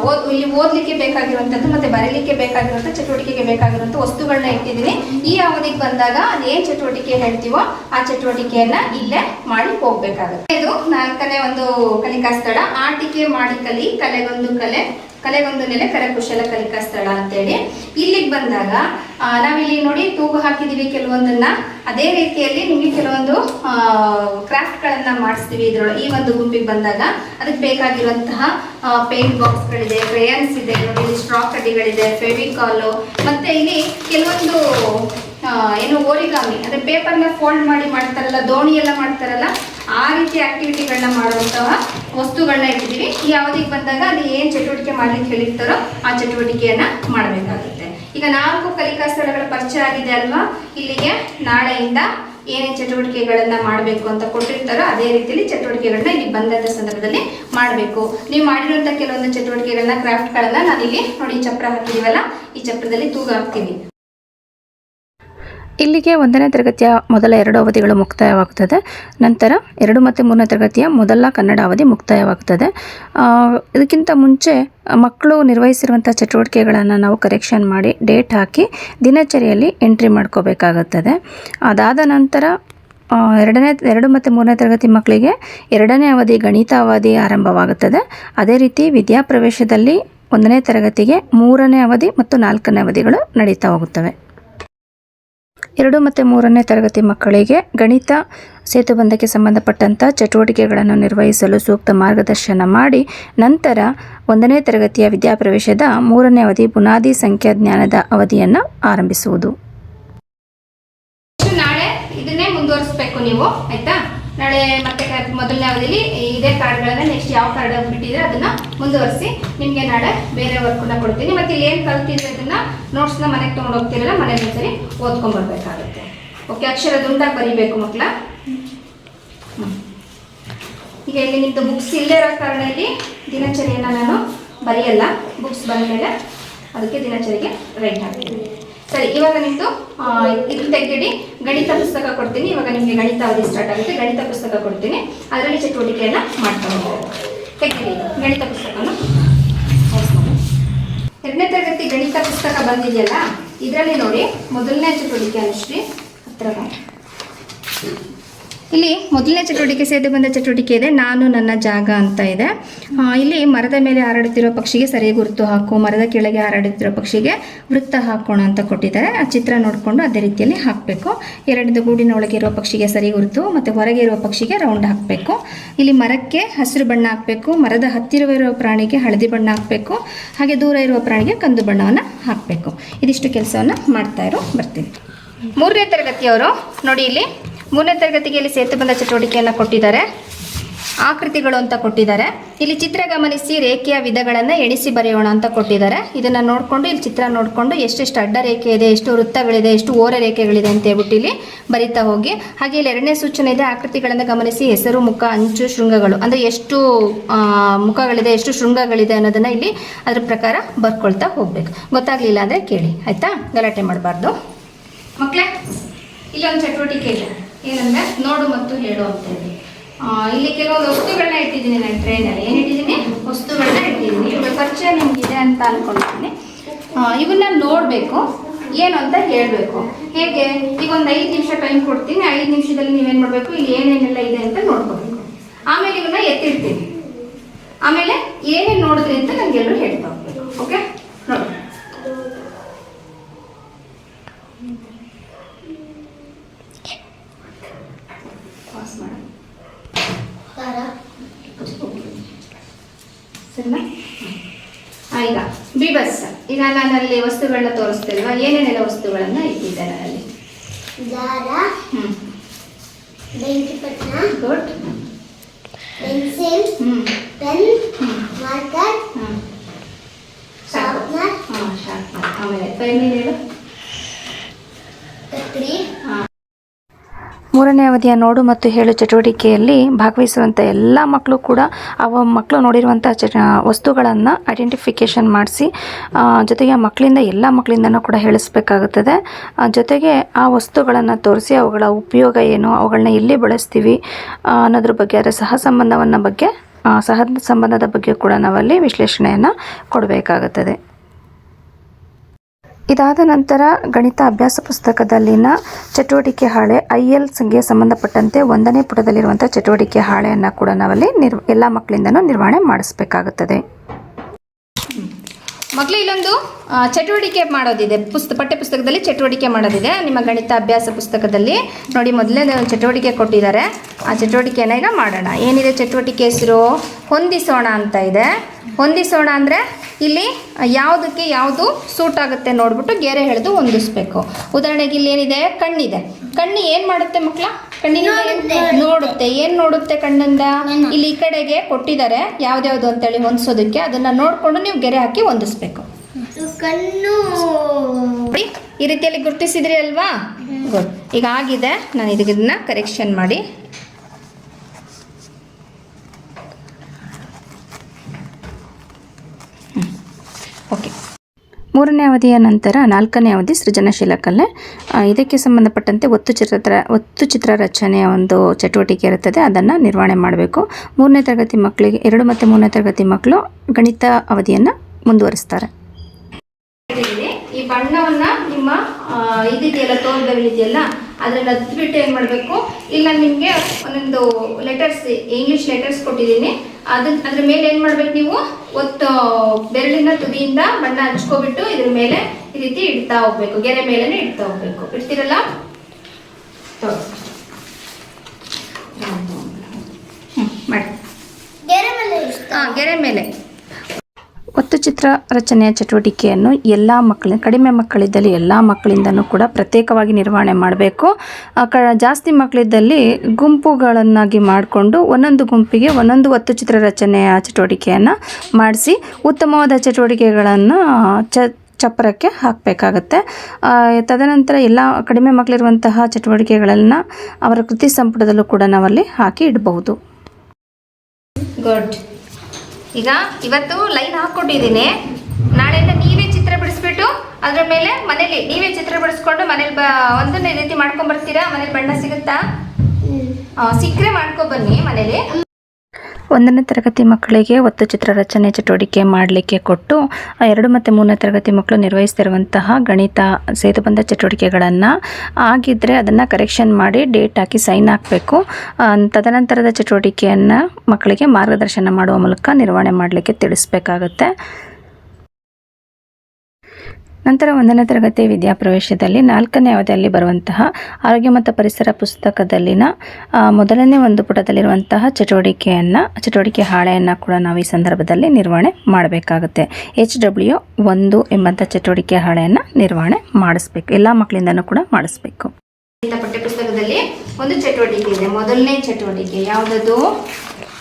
[SPEAKER 2] ಓದ್ ಇಲ್ಲಿ ಓದಲಿಕ್ಕೆ ಬೇಕಾಗಿರುವಂಥದ್ದು ಮತ್ತೆ ಬರೀಲಿಕ್ಕೆ ಬೇಕಾಗಿರುವಂಥ, ಚಟುವಟಿಕೆಗೆ ಬೇಕಾಗಿರುವಂಥ ವಸ್ತುಗಳನ್ನ ಇಟ್ಟಿದ್ದೀನಿ. ಈ ಅವಧಿಗೆ ಬಂದಾಗ ಅದೇನ್ ಚಟುವಟಿಕೆ ಹೇಳ್ತೀವೋ ಆ ಚಟುವಟಿಕೆಯನ್ನ ಇಲ್ಲೇ ಮಾಡಿ ಹೋಗ್ಬೇಕಾಗುತ್ತೆ. ಇದು ನಾಲ್ಕನೇ ಒಂದು ಕಲಿಕಾ ಸ್ಥಳ. ಆಟಿಕೆ, ಮಾಡಿ ಕಲಿ, ಕಲೆಗೊಂದು ಕಲೆ ಕಲೆಗೊಂದು ನೆಲೆ ಕರಕುಶಲ ಕಲಿಕಾ ಸ್ಥಳ ಅಂತೇಳಿ ಇಲ್ಲಿಗೆ ಬಂದಾಗ ನಾವಿಲ್ಲಿ ನೋಡಿ ತೂಗು ಹಾಕಿದೀವಿ ಕೆಲವೊಂದನ್ನ. ಅದೇ ರೀತಿಯಲ್ಲಿ ನಿಮಗೆ ಕೆಲವೊಂದು ಕ್ರಾಫ್ಟ್ಗಳನ್ನು ಮಾಡಿಸ್ತೀವಿ ಇದರೊಳಗೆ ಈ ಒಂದು ಗುಂಪಿಗೆ ಬಂದಾಗ. ಅದಕ್ಕೆ ಬೇಕಾಗಿರುವಂತಹ ಪೇಂಟ್ ಬಾಕ್ಸ್ಗಳಿದೆ, ಕ್ರೇಯನ್ಸ್ ಇದೆ, ನೋಡಿ ಸ್ಟ್ರಾ ಕಡ್ಡಿಗಳಿದೆ, ಫೆವಿಕಾಲು. ಮತ್ತೆ ಇಲ್ಲಿ ಕೆಲವೊಂದು ಏನು ಓರಿಗಾಮಿ, ಅಂದ್ರೆ ಪೇಪರ್ನ ಫೋಲ್ಡ್ ಮಾಡಿ ಮಾಡ್ತಾರಲ್ಲ, ದೋಣಿ ಎಲ್ಲ ಮಾಡ್ತಾರಲ್ಲ, ಆ ರೀತಿ ಆಕ್ಟಿವಿಟಿಗಳನ್ನ ಮಾಡುವಂತಹ ವಸ್ತುಗಳನ್ನ ಇಟ್ಟಿದ್ದೀವಿ. ಈ ಅವಧಿಗೆ ಬಂದಾಗ ಅದು ಏನು ಚಟುವಟಿಕೆ ಮಾಡ್ಲಿಕ್ಕೆ ಹೇಳಿರ್ತಾರೋ ಆ ಚಟುವಟಿಕೆಯನ್ನ ಮಾಡಬೇಕಾಗುತ್ತೆ. ಈಗ ನಾಲ್ಕು ಕಲಿಕಾ ಸ್ಥಳಗಳ ಪರಿಚಯ ಆಗಿದೆ ಅಲ್ವಾ? ಇಲ್ಲಿಗೆ ನಾಳೆಯಿಂದ ಏನೇನು ಚಟುವಟಿಕೆಗಳನ್ನ ಮಾಡಬೇಕು ಅಂತ ಕೊಟ್ಟಿರ್ತಾರೋ ಅದೇ ರೀತಿಯಲ್ಲಿ ಚಟುವಟಿಕೆಗಳನ್ನ ಇಲ್ಲಿ ಬಂದಂಥ ಸಂದರ್ಭದಲ್ಲಿ ಮಾಡಬೇಕು. ನೀವು ಮಾಡಿರುವಂಥ ಕೆಲವೊಂದು ಚಟುವಟಿಕೆಗಳನ್ನ ಕ್ರಾಫ್ಟ್ಗಳನ್ನ ಇಲ್ಲಿ ನೋಡಿ ಚಪ್ರ ಹಾಕಿದೀವಲ್ಲ, ಈ ಚಪ್ರದಲ್ಲಿ ತೂಗ ಹಾಕ್ತೀನಿ
[SPEAKER 1] ಇಲ್ಲಿಗೆ ಒಂದನೇ ತರಗತಿಯ ಮೊದಲ ಎರಡು ಅವಧಿಗಳು ಮುಕ್ತಾಯವಾಗುತ್ತದೆ ನಂತರ ಎರಡು ಮತ್ತು ಮೂರನೇ ತರಗತಿಯ ಮೊದಲ ಕನ್ನಡ ಅವಧಿ ಮುಕ್ತಾಯವಾಗುತ್ತದೆ ಇದಕ್ಕಿಂತ ಮುಂಚೆ ಮಕ್ಕಳು ನಿರ್ವಹಿಸಿರುವಂಥ ಚಟುವಟಿಕೆಗಳನ್ನು ನಾವು ಕರೆಕ್ಷನ್ ಮಾಡಿ ಡೇಟ್ ಹಾಕಿ ದಿನಚರಿಯಲ್ಲಿ ಎಂಟ್ರಿ ಮಾಡ್ಕೋಬೇಕಾಗುತ್ತದೆ. ಅದಾದ ನಂತರ ಎರಡನೇ, ಎರಡು ಮತ್ತು ಮೂರನೇ ತರಗತಿ ಮಕ್ಕಳಿಗೆ ಎರಡನೇ ಅವಧಿ ಗಣಿತ ಅವಧಿ ಆರಂಭವಾಗುತ್ತದೆ. ಅದೇ ರೀತಿ ವಿದ್ಯಾಪ್ರವೇಶದಲ್ಲಿ ಒಂದನೇ ತರಗತಿಗೆ ಮೂರನೇ ಅವಧಿ ಮತ್ತು ನಾಲ್ಕನೇ ಅವಧಿಗಳು ನಡೀತಾ ಹೋಗುತ್ತವೆ. ಎರಡು ಮತ್ತು ಮೂರನೇ ತರಗತಿ ಮಕ್ಕಳಿಗೆ ಗಣಿತ ಸೇತುಬಂಧಕ್ಕೆ ಸಂಬಂಧಪಟ್ಟಂಥ ಚಟುವಟಿಕೆಗಳನ್ನು ನಿರ್ವಹಿಸಲು ಸೂಕ್ತ ಮಾರ್ಗದರ್ಶನ ಮಾಡಿ ನಂತರ ಒಂದನೇ ತರಗತಿಯ ವಿದ್ಯಾಪ್ರವೇಶದ ಮೂರನೇ ಅವಧಿ ಬುನಾದಿ ಸಂಖ್ಯಾ ಜ್ಞಾನದ ಅವಧಿಯನ್ನು ಆರಂಭಿಸುವುದು.
[SPEAKER 2] ನಾಳೆ ಇದನ್ನೇ ಮುಂದುವರಿಸಬೇಕು ನೀವು, ಆಯ್ತಾ? ನಾಳೆ ಮತ್ತೆ ಮೊದಲನೇ ಅವಧಿಯಲ್ಲಿ ಇದೇ ಕಾರ್ಡ್ಗಳನ್ನ ನೆಕ್ಸ್ಟ್ ಯಾವ ಕಾರ್ಡ್ ಬಿಟ್ಟಿದ್ರೆ ಅದನ್ನ ಮುಂದುವರಿಸಿ ನಿಮಗೆ ನಾಳೆ ಬೇರೆ ವರ್ಕ್ನ ಕೊಡ್ತೀನಿ. ಮತ್ತೆ ಇಲ್ಲಿ ಏನು ಕಲ್ತಿದ್ರೆ ಅದನ್ನ ನೋಟ್ಸ್ನ ಮನೆಗೆ ತೊಗೊಂಡು ಹೋಗ್ತಿರಲ್ಲ, ಮನೇಲಿ ಒಂದ್ಸರಿ ಓದ್ಕೊಂಡ್ ಬರ್ಬೇಕಾಗುತ್ತೆ. ಓಕೆ ಅಕ್ಷರ ದುಂಡಾಗಿ ಬರೀಬೇಕು ಮಕ್ಕಳ. ಈಗ ಇಲ್ಲಿ ನಿಮ್ದು ಬುಕ್ಸ್ ಇಲ್ಲದೇ ಇರೋ ಕಾರಣ ಇಲ್ಲಿ ದಿನಚರಿಯನ್ನು ನಾನು ಬರೆಯಲ್ಲ. ಬುಕ್ಸ್ ಬಂದಮೇಲೆ ಅದಕ್ಕೆ ದಿನಚರಿಗೆ ರೈಟ್ ಹಾಕ್ತೀನಿ. ಸರಿ, ಇವಾಗ ನಿಮ್ಮದು ಇದು ತೆಗೆದಿಡಿ. ಗಣಿತ ಪುಸ್ತಕ ಕೊಡ್ತೀನಿ. ಇವಾಗ ನಿಮಗೆ ಗಣಿತ ಅವಧಿ ಸ್ಟಾರ್ಟ್ ಆಗುತ್ತೆ. ಗಣಿತ ಪುಸ್ತಕ ಕೊಡ್ತೀನಿ. ಅದರಲ್ಲಿ ಚಟುವಟಿಕೆಯನ್ನು ಮಾಡ್ತಾ ಹೋಗ್ಬೋದು ತೆಗೆದಿಡಿ. ಗಣಿತ ಪುಸ್ತಕನ. ಎರಡನೇ ತರಗತಿ ಗಣಿತ ಪುಸ್ತಕ ಬಂದಿದೆಯಲ್ಲ, ಇದರಲ್ಲಿ ನೋಡಿ, ಮೊದಲನೇ ಚಟುವಟಿಕೆ ಅನುಶ್ರೀ ಹತ್ರ. ಇಲ್ಲಿ ಮೊದಲನೇ ಚಟುವಟಿಕೆ ಸೇದು ಬಂದ ಚಟುವಟಿಕೆ ಇದೆ, ನಾನು ನನ್ನ ಜಾಗ ಅಂತ ಇದೆ. ಇಲ್ಲಿ ಮರದ ಮೇಲೆ ಹಾರಾಡುತ್ತಿರೋ ಪಕ್ಷಿಗೆ ಸರಿ ಗುರುತು ಹಾಕು, ಮರದ ಕೆಳಗೆ ಹಾರಾಡುತ್ತಿರೋ ಪಕ್ಷಿಗೆ ವೃತ್ತ ಹಾಕೋಣ ಅಂತ ಕೊಟ್ಟಿದ್ದಾರೆ. ಆ ಚಿತ್ರ ನೋಡಿಕೊಂಡು ಅದೇ ರೀತಿಯಲ್ಲಿ ಹಾಕಬೇಕು. ಎರಡನೇ ಗೂಡಿನ ಒಳಗೆ ಇರುವ ಪಕ್ಷಿಗೆ ಸರಿ ಗುರುತು, ಮತ್ತು ಹೊರಗೆ ಇರುವ ಪಕ್ಷಿಗೆ ರೌಂಡ್ ಹಾಕಬೇಕು. ಇಲ್ಲಿ ಮರಕ್ಕೆ ಹಸಿರು ಬಣ್ಣ ಹಾಕಬೇಕು, ಮರದ ಹತ್ತಿರ ಇರುವ ಪ್ರಾಣಿಗೆ ಹಳದಿ ಬಣ್ಣ ಹಾಕಬೇಕು, ಹಾಗೆ ದೂರ ಇರುವ ಪ್ರಾಣಿಗೆ ಕಂದು ಬಣ್ಣವನ್ನು ಹಾಕಬೇಕು. ಇದಿಷ್ಟು ಕೆಲಸವನ್ನು ಮಾಡ್ತಾ ಇರೋ, ಬರ್ತೀನಿ. ಮೂರನೇ ತರಗತಿಯವರು, ನೋಡಿ ಇಲ್ಲಿ. ಮೂರನೇ ತರಗತಿಗೆ ಇಲ್ಲಿ ಸೇತುಬಂಧ ಚಟುವಟಿಕೆಯನ್ನು ಕೊಟ್ಟಿದ್ದಾರೆ. ಆಕೃತಿಗಳು ಅಂತ ಕೊಟ್ಟಿದ್ದಾರೆ. ಇಲ್ಲಿ ಚಿತ್ರ ಗಮನಿಸಿ ರೇಖೆಯ ವಿಧಗಳನ್ನು ಎಣಿಸಿ ಬರೆಯೋಣ ಅಂತ ಕೊಟ್ಟಿದ್ದಾರೆ. ಇದನ್ನು ನೋಡಿಕೊಂಡು, ಇಲ್ಲಿ ಚಿತ್ರ ನೋಡಿಕೊಂಡು ಎಷ್ಟೆಷ್ಟು ಅಡ್ಡ ರೇಖೆ ಇದೆ, ಎಷ್ಟು ವೃತ್ತಗಳಿದೆ, ಎಷ್ಟು ಓರ ರೇಖೆಗಳಿದೆ ಅಂತ ಹೇಳ್ಬಿಟ್ಟು ಇಲ್ಲಿ ಬರಿತಾ ಹೋಗಿ. ಹಾಗೆ ಇಲ್ಲಿ ಎರಡನೇ ಸೂಚನೆ ಇದೆ, ಆಕೃತಿಗಳನ್ನು ಗಮನಿಸಿ ಹೆಸರು, ಮುಖ, ಅಂಚು, ಶೃಂಗಗಳು. ಅಂದರೆ ಎಷ್ಟು ಮುಖಗಳಿದೆ, ಎಷ್ಟು ಶೃಂಗಗಳಿದೆ ಅನ್ನೋದನ್ನು ಇಲ್ಲಿ ಅದ್ರ ಪ್ರಕಾರ ಬರ್ಕೊಳ್ತಾ ಹೋಗ್ಬೇಕು. ಗೊತ್ತಾಗಲಿಲ್ಲ ಅಂದರೆ ಕೇಳಿ. ಆಯಿತಾ? ಗಲಾಟೆ ಮಾಡಬಾರ್ದು. ಮಕ್ಕಳೇ ಇಲ್ಲೊಂದು ಚಟುವಟಿಕೆ ಇದೆ. ಏನಂದ್ರೆ ನೋಡು ಮತ್ತು ಹೇಳು ಅಂತ ಹೇಳಿ ಇಲ್ಲಿ ಕೆಲವೊಂದು ವಸ್ತುಗಳನ್ನ ಇಟ್ಟಿದ್ದೀನಿ ನಾನು ಟ್ರೈನಲ್ಲಿ ಏನು ಇಟ್ಟಿದ್ದೀನಿ? ವಸ್ತುಗಳನ್ನ ಇಟ್ಟಿದ್ದೀನಿ. ಇವಾಗ ಪರಿಚಯ ಇದೆ ಅಂತ ಅನ್ಕೊಂಡಿದ್ದೀನಿ. ಆ, ಇವನ್ನ ನೋಡಬೇಕು. ಏನು ಅಂತ ಹೇಳಬೇಕು. ಹೇಗೆ? ಈಗ ಒಂದು ಐದು ನಿಮಿಷ ಟೈಮ್ ಕೊಡ್ತೀನಿ. ಐದು ನಿಮಿಷದಲ್ಲಿ ನೀವೇನು ಮಾಡಬೇಕು? ಇಲ್ಲಿ ಏನೇನೆಲ್ಲ ಇದೆ ಅಂತ ನೋಡ್ಕೋಬೇಕು. ಆಮೇಲೆ ಇವನ್ನ ಎತ್ತಿಡ್ತೀನಿ ಆಮೇಲೆ ಏನೇನು ನೋಡಿದ್ರಿ ಅಂತ ನನಗೆಲ್ಲರೂ ಹೇಳ್ತಾ ಹೋಗ್ಬೇಕು ಓಕೆ ನೋಡಿ ಪಾಸ್ ಮಾಡಿ
[SPEAKER 3] ಖಾರ
[SPEAKER 2] ಸರಿನಾ? ಈಗ ಬಿ ಬಸ್ ಈಗ ನಾನು ಅಲ್ಲಿ ವಸ್ತುಗಳನ್ನ ತೋರಿಸ್ತೇಲ್ವಾ? ಏನೇನೆಲ್ಲ ವಸ್ತುಗಳನ್ನ ಇಟ್ಟಿದ್ದಾರೆ ಅಲ್ಲಿ?
[SPEAKER 3] ದಾರ
[SPEAKER 2] ಹ್ಮ್.
[SPEAKER 3] ಬೆಂಕಿ ಪಟ್ನ
[SPEAKER 2] good
[SPEAKER 3] pencil
[SPEAKER 2] hmm.
[SPEAKER 3] Pen marker
[SPEAKER 2] hmm.
[SPEAKER 3] Sharpener.
[SPEAKER 2] ಹಾಂ ಶಾರ್ಪ್ ಆಮೇಲೆ ಪೆನ್ ಹೇಳು?
[SPEAKER 3] ಕತ್ರಿ.
[SPEAKER 1] ಮೂರನೇ ಅವಧಿಯ ನೋಡು ಮತ್ತು ಹೇಳು ಚಟುವಟಿಕೆಯಲ್ಲಿ ಭಾಗವಹಿಸುವಂಥ ಎಲ್ಲ ಮಕ್ಕಳು ಕೂಡ ಅವ ಮಕ್ಕಳು ನೋಡಿರುವಂಥ ಚ ವಸ್ತುಗಳನ್ನು ಐಡೆಂಟಿಫಿಕೇಷನ್ ಮಾಡಿಸಿ ಜೊತೆಗೆ ಮಕ್ಕಳಿಂದ ಎಲ್ಲ ಮಕ್ಕಳಿಂದನೂ ಕೂಡ ಹೇಳಿಸ್ಬೇಕಾಗುತ್ತದೆ. ಜೊತೆಗೆ ಆ ವಸ್ತುಗಳನ್ನು ತೋರಿಸಿ ಅವುಗಳ ಉಪಯೋಗ ಏನು ಅವುಗಳನ್ನ ಎಲ್ಲಿ ಬಳಸ್ತೀವಿ ಅನ್ನೋದ್ರ ಬಗ್ಗೆ, ಅದರ ಸಹ ಸಂಬಂಧವನ್ನು ಬಗ್ಗೆ ಸಹ ಸಂಬಂಧದ ಬಗ್ಗೆ ಕೂಡ ನಾವಲ್ಲಿ ವಿಶ್ಲೇಷಣೆಯನ್ನು ಕೊಡಬೇಕಾಗುತ್ತದೆ. ಇದಾದ ನಂತರ ಗಣಿತ ಅಭ್ಯಾಸ ಪುಸ್ತಕದಲ್ಲಿನ ಚಟುವಟಿಕೆ ಹಾಳೆ ಐ ಸಂಖ್ಯೆ ಸಂಬಂಧಪಟ್ಟಂತೆ ಒಂದನೇ ಪುಟದಲ್ಲಿರುವಂಥ ಚಟುವಟಿಕೆ ಹಾಳೆಯನ್ನು ಕೂಡ ನಾವಲ್ಲಿ ನಿರ್ ಎಲ್ಲ ಮಕ್ಕಳಿಂದನೂ ನಿರ್ವಹಣೆ ಮಾಡಿಸ್ಬೇಕಾಗುತ್ತದೆ.
[SPEAKER 2] ಮಕ್ಕಳು ಇಲ್ಲೊಂದು? ಚಟುವಟಿಕೆ ಮಾಡೋದಿದೆ. ಪುಸ್ತಕ ಪಠ್ಯ ಪುಸ್ತಕದಲ್ಲಿ ಚಟುವಟಿಕೆ ಮಾಡೋದಿದೆ. ನಿಮ್ಮ ಗಣಿತ ಅಭ್ಯಾಸ ಪುಸ್ತಕದಲ್ಲಿ ನೋಡಿ ಮೊದಲನೇ ಒಂದು ಚಟುವಟಿಕೆ ಕೊಟ್ಟಿದ್ದಾರೆ. ಆ ಚಟುವಟಿಕೆಯನ್ನು ಈಗ ಮಾಡೋಣ. ಏನಿದೆ ಚಟುವಟಿಕೆ ಹೆಸರು? ಹೊಂದಿಸೋಣ ಅಂತ ಇದೆ. ಹೊಂದಿಸೋಣ ಅಂದರೆ ಇಲ್ಲಿ ಯಾವುದಕ್ಕೆ ಯಾವುದು ಸೂಟ್ ಆಗುತ್ತೆ ನೋಡ್ಬಿಟ್ಟು ಗೆರೆ ಎಳೆದು ಹೊಂದಿಸ್ಬೇಕು. ಉದಾಹರಣೆಗೆ ಇಲ್ಲಿ ಏನಿದೆ? ಕಣ್ಣಿದೆ. ಕಣ್ಣು ಏನು ಮಾಡುತ್ತೆ ಮಕ್ಕಳ? ಕಣ್ಣಿನ ನೋಡುತ್ತೆ. ಏನು ನೋಡುತ್ತೆ ಕಣ್ಣಿಂದ? ಇಲ್ಲಿ ಈ ಕಡೆಗೆ ಕೊಟ್ಟಿದ್ದಾರೆ. ಯಾವ್ದ್ಯಾವ್ದು ಅಂತೇಳಿ ಹೊಂದಿಸೋದಕ್ಕೆ. ಅದನ್ನು ನೋಡಿಕೊಂಡು ನೀವು ಗೆರೆ ಹಾಕಿ ಹೊಂದಿಸ್ಬೇಕು.
[SPEAKER 3] ಕಣ್ಣು.
[SPEAKER 2] ಈ ರೀತಿಯಲ್ಲಿ ಗುರುತಿಸಿದ್ರಿ ಅಲ್ವಾ? ಗುಡ್ ಈಗ ಆಗಿದೆ. ನಾನು ಇದನ್ನ ಕರೆಕ್ಷನ್ ಮಾಡಿ. ಓಕೆ
[SPEAKER 1] ಮೂರನೇ ಅವಧಿಯ ನಂತರ ನಾಲ್ಕನೇ ಅವಧಿ ಸೃಜನಶೀಲ ಕಲೆ. ಇದಕ್ಕೆ ಸಂಬಂಧಪಟ್ಟಂತೆ ಒತ್ತು ಚಿತ್ರ ಒತ್ತು ಚಿತ್ರ ರಚನೆಯ ಒಂದು ಚಟುವಟಿಕೆ ಇರುತ್ತದೆ. ಅದನ್ನು ನಿರ್ವಹಣೆ ಮಾಡಬೇಕು. ಮೂರನೇ ತರಗತಿ ಮಕ್ಕಳಿಗೆ ಎರಡು ಮತ್ತು ಮೂರನೇ ತರಗತಿ ಮಕ್ಕಳು ಗಣಿತ ಅವಧಿಯನ್ನು ಮುಂದುವರಿಸ್ತಾರೆ.
[SPEAKER 2] ಬಣ್ಣವನ್ನ ನಿಮ್ಮ ಇದಿದೆಯಲ್ಲ ತೋರ್ಬೆರಳಿದೆಯಲ್ಲ ಅದ್ರಲ್ಲಿ ಹತ್ಬಿಟ್ಟು ಏನು ಮಾಡಬೇಕು? ಇಲ್ಲ ನಿಮಗೆ ಒಂದೊಂದು ಲೆಟರ್ಸ್ ಇಂಗ್ಲಿಷ್ ಲೆಟರ್ಸ್ ಕೊಟ್ಟಿದ್ದೀನಿ. ಅದನ್ನ ಅದ್ರ ಮೇಲೆ ಏನು ಮಾಡ್ಬೇಕು ನೀವು? ಒತ್ತು ಬೆರಳಿನ ತುದಿಯಿಂದ ಬಣ್ಣ ಹಚ್ಕೊಬಿಟ್ಟು ಇದ್ರ ಮೇಲೆ ಈ ರೀತಿ ಇಡ್ತಾ ಹೋಗ್ಬೇಕು. ಗೆರೆ ಮೇಲೆನೆ ಇಡ್ತಾ ಹೋಗ್ಬೇಕು. ಇಡ್ತೀರಲ್ಲ ಮಾಡಿ.
[SPEAKER 3] ಗೆರೆ ಮೇಲೆ ಇಷ್ಟ
[SPEAKER 2] ಹಾಂ ಗೆರೆ ಮೇಲೆ.
[SPEAKER 1] ಒತ್ತು ಚಿತ್ರ ರಚನೆಯ ಚಟುವಟಿಕೆಯನ್ನು ಎಲ್ಲ ಮಕ್ಕಳ, ಕಡಿಮೆ ಮಕ್ಕಳಿದ್ದಲ್ಲಿ ಎಲ್ಲ ಮಕ್ಕಳಿಂದನೂ ಕೂಡ ಪ್ರತ್ಯೇಕವಾಗಿ ನಿರ್ವಹಣೆ ಮಾಡಬೇಕು. ಕ, ಜಾಸ್ತಿ ಮಕ್ಕಳಿದ್ದಲ್ಲಿ ಗುಂಪುಗಳನ್ನಾಗಿ ಮಾಡಿಕೊಂಡು ಒಂದೊಂದು ಗುಂಪಿಗೆ ಒಂದೊಂದು ಒತ್ತು ಚಿತ್ರ ರಚನೆಯ ಚಟುವಟಿಕೆಯನ್ನು ಮಾಡಿಸಿ ಉತ್ತಮವಾದ ಚಟುವಟಿಕೆಗಳನ್ನು ಚ, ಚಪ್ಪರಕ್ಕೆ ಹಾಕಬೇಕಾಗತ್ತೆ. ತದನಂತರ ಎಲ್ಲ ಕಡಿಮೆ ಮಕ್ಕಳಿರುವಂತಹ ಚಟುವಟಿಕೆಗಳನ್ನು ಅವರ ಕೃತಿ ಸಂಪುಟದಲ್ಲೂ ಕೂಡ ನಾವಲ್ಲಿ ಹಾಕಿ ಇಡಬಹುದು.
[SPEAKER 2] ಗುಡ್ ಈಗ ಇವತ್ತು ಲೈನ್ ಹಾಕ್ಕೊಟ್ಟಿದ್ದೀನಿ. ನಾಳೆಯಿಂದ ನೀವೇ ಚಿತ್ರ ಬಿಡಿಸ್ಬಿಟ್ಟು ಅದ್ರ ಮೇಲೆ ಮನೇಲಿ ನೀವೇ ಚಿತ್ರ ಬಿಡಿಸ್ಕೊಂಡು ಮನೇಲಿ ಬ ಒಂದನ್ನ ರೀತಿ ಮಾಡ್ಕೊಂಡ್ಬರ್ತೀರಾ ಮನೇಲಿ ಬಣ್ಣ ಸಿಗುತ್ತಾ? ಸಿಕ್ಕರೆ ಮಾಡ್ಕೊಬನ್ನಿ ಮನೇಲಿ.
[SPEAKER 1] ಒಂದನೇ ತರಗತಿ ಮಕ್ಕಳಿಗೆ ಒತ್ತು ಚಿತ್ರ ರಚನೆ ಚಟುವಟಿಕೆ ಮಾಡಲಿಕ್ಕೆ ಕೊಟ್ಟು ಎರಡು ಮತ್ತು ಮೂರನೇ ತರಗತಿ ಮಕ್ಕಳು ನಿರ್ವಹಿಸ್ತಿರುವಂತಹ ಗಣಿತ ಸೇತುಬಂಧ ಚಟುವಟಿಕೆಗಳನ್ನು ಆಗಿದ್ದರೆ ಅದನ್ನು ಕರೆಕ್ಷನ್ ಮಾಡಿ ಡೇಟ್ ಹಾಕಿ ಸೈನ್ ಹಾಕಬೇಕು. ತದನಂತರದ ಚಟುವಟಿಕೆಯನ್ನು ಮಕ್ಕಳಿಗೆ ಮಾರ್ಗದರ್ಶನ ಮಾಡುವ ಮೂಲಕ ನಿರ್ವಹಣೆ ಮಾಡಲಿಕ್ಕೆ ತಿಳಿಸ್ಬೇಕಾಗುತ್ತೆ. ನಂತರ ಒಂದನೇ ತರಗತಿ ವಿದ್ಯಾಪ್ರವೇಶದಲ್ಲಿ ನಾಲ್ಕನೇ ಅವಧಿಯಲ್ಲಿ ಬರುವಂತಹ ಆರೋಗ್ಯ ಮತ್ತು ಪರಿಸರ ಪುಸ್ತಕದಲ್ಲಿನ ಮೊದಲನೇ ಒಂದು ಪುಟದಲ್ಲಿರುವಂತಹ ಚಟುವಟಿಕೆಯನ್ನು, ಚಟುವಟಿಕೆ ಹಾಳೆಯನ್ನು ಕೂಡ ನಾವು ಈ ಸಂದರ್ಭದಲ್ಲಿ ನಿರ್ವಹಣೆ ಮಾಡಬೇಕಾಗುತ್ತೆ. ಎಚ್ ಡಬ್ಲ್ಯೂ ಒಂದು ಎಂಬಂಥ ಚಟುವಟಿಕೆ ಹಾಳೆಯನ್ನು ನಿರ್ವಹಣೆ ಮಾಡಿಸ್ಬೇಕು. ಎಲ್ಲ ಮಕ್ಕಳಿಂದನೂ ಕೂಡ ಮಾಡಿಸ್ಬೇಕು.
[SPEAKER 2] ಪಠ್ಯಪುಸ್ತಕದಲ್ಲಿ ಒಂದು ಚಟುವಟಿಕೆ ಇದೆ. ಮೊದಲನೇ ಚಟುವಟಿಕೆ ಯಾವುದದು?